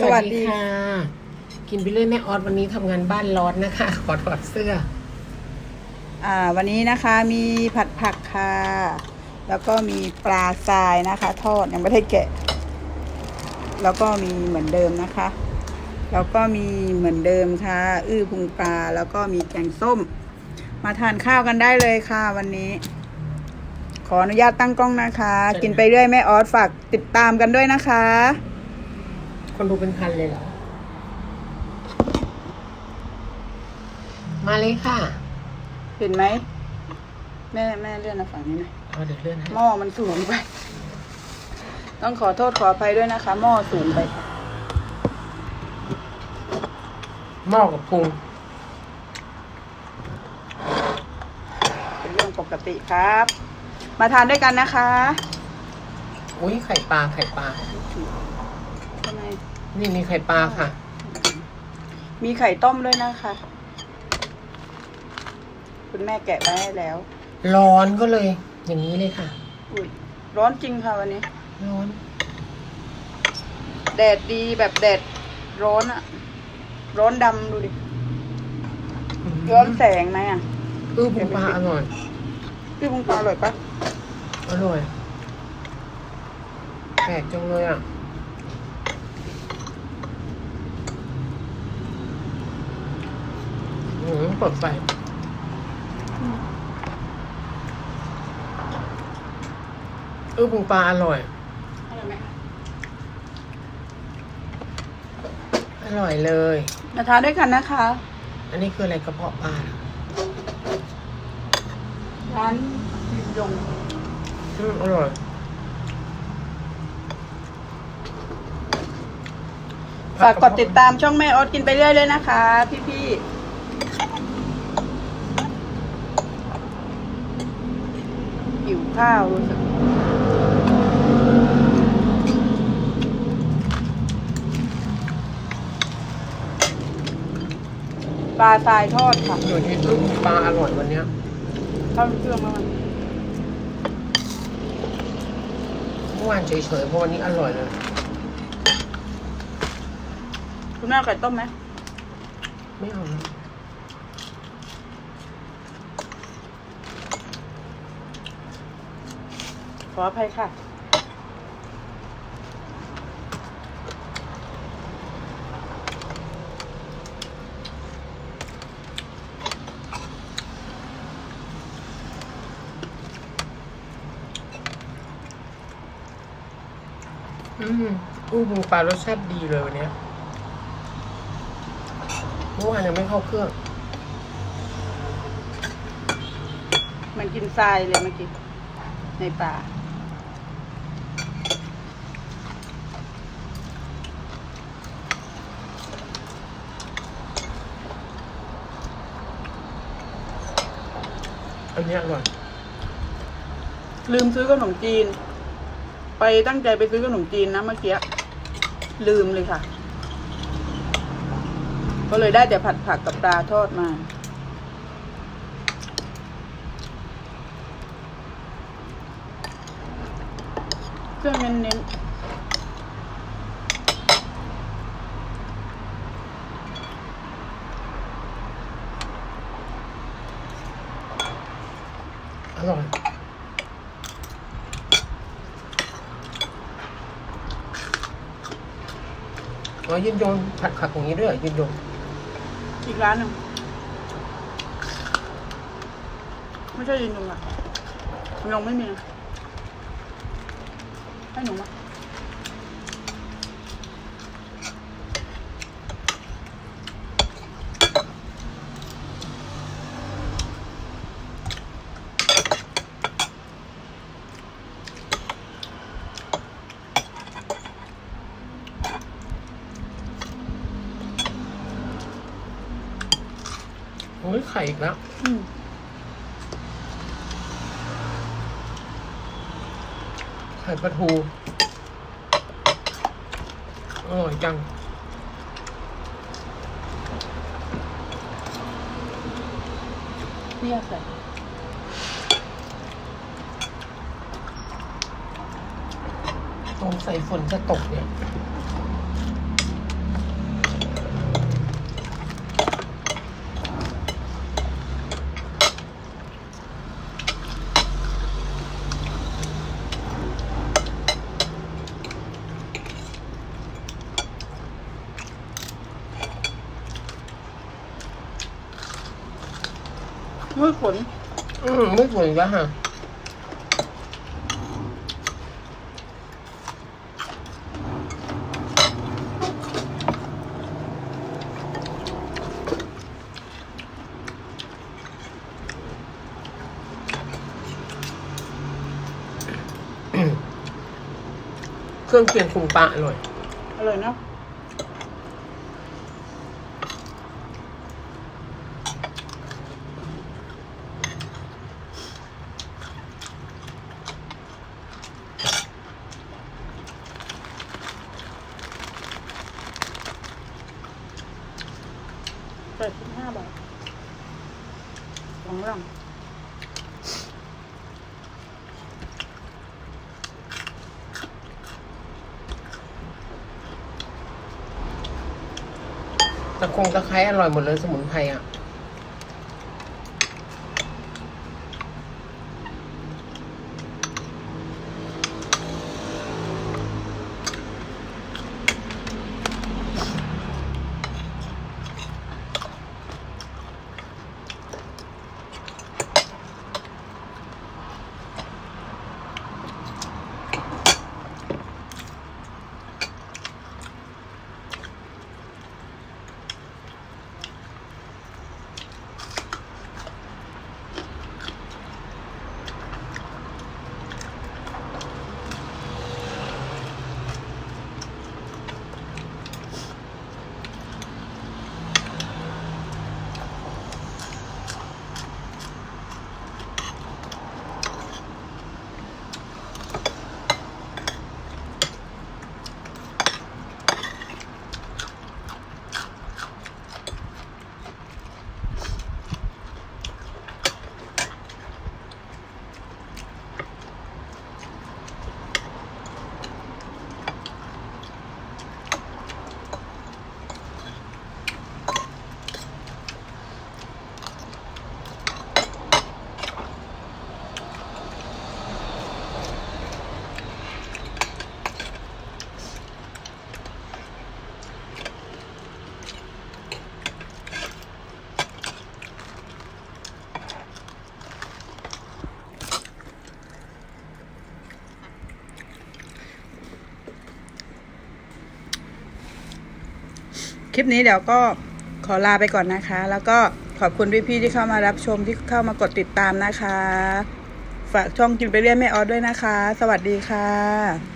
สวัสดีค่ะ กินไปเรื่อยแม่ออสวันนี้ทำงานบ้านร้อนนะคะ ขอถอดเสื้อ อ่า วันนี้นะคะมีผัดผักค่ะ แล้วก็มีปลาทรายนะคะ ทอดยังไม่ได้แกะ แล้วก็มีเหมือนเดิมนะคะ แล้วก็มีเหมือนเดิมค่ะ อื้อพุงปลาแล้วก็มีแกงส้ม มาทานข้าวกันได้เลยค่ะวันนี้ขออนุญาตตั้งกล้องนะคะเชิญกินไปเรื่อยแม่ออสฝากติดตามกันด้วยนะคะ คนดูเป็นพันเลยเหรอ มาเลยค่ะเห็นไหม แม่แม่เลื่อนมาฝั่งนี้หนะเอาเดี๋ยวเลื่อนให้หม้อมันสูงไป ต้องขอโทษขออภัยด้วยนะคะ หม้อสูงไป หม้อกับพุงเป็นเรื่องปกติครับ มาทานด้วยกันนะคะ อุ้ยไข่ปลาไข่ปลาทำ ไมนี่มีไข่ปลาค่ะ มีไข่ต้มด้วยนะคะ คุณแม่แกะไว้ให้แล้ว ร้อนก็เลย อย่างนี้เลยค่ะ อุ้ยร้อนจริงค่ะวันนี้ ร้อน แดดดีแบบแดดร้อนอะร้อนดำดูดิ ร้อนแสงไหมอะอื้อพุงปลาอร่อยพี่พุงปลาอร่อยปะอร่อยแปลกจังเลยอะ อืมเปิดไฟอื้อพุงปลาอร่อย อร่อยไหมอร่อยเลย มาทานด้วยกันนะคะ อันนี้คืออะไรกระเพาะปลาเหรอร้านยิมยงอืมอร่อย ฝากกดติดตามช่องแม่ออสกินไปเรื่อยเลยนะคะ พี่ๆ หิวข้าวรู้สึกปลาทรายทอดค่ะอยู่ที่อื้อพุงปลาอร่อยวันเนี้ยเข้าเครื่องมากเมื่อวานเฉยๆเพราะวันนี้อร่อยเลยคุณแม่เอาไก่ต้มไหมไม่เอานะ ขออภัยค่ะ อืมอื้อพุงปลารสชาติดีเลยวันเนี้ยเมื่อวานยังไม่เข้าเครื่อง มันกินทรายเลยเมื่อกี้ในป่า อันนี้อร่อยลืมซื้อขนมจีน ไปตั้งใจไปซื้อขนมจีนนะเมื่อกี้ลืมเลยค่ะ ก็เลยได้แต่ผัดผักกับปลาทอดมา เครื่องเน้นอ ร่อยอ๋อยืนยงผัดผักอย่างนี้ด้วยยืนยงอีกร้านหนึ่งไม่ใช่ยินยงอะยินยงไม่มีให้หนูมา อ้ยไข่อีกแล้วอืมไข่ปลาทู อร่อยจังเนี่ยใส่ตรงใส่ฝนจะตกเนี่ย มือฝนอืมไม่สวยแล้วค่ะเครื่องเคียงคุงปลาอร่อย อร่อยเนาะแปดสิบห้าบาท สองตะคงตะไคร้อร่อยหมดเลยสมุนไพรอะ คลิปนี้เดี๋ยวก็ขอลาไปก่อนนะคะ แล้วก็ขอบคุณพี่ๆที่เข้ามารับชมที่เข้ามากดติดตามนะคะ ฝากช่องกินไปเรื่อยแม่ออสด้วยนะคะ สวัสดีค่ะ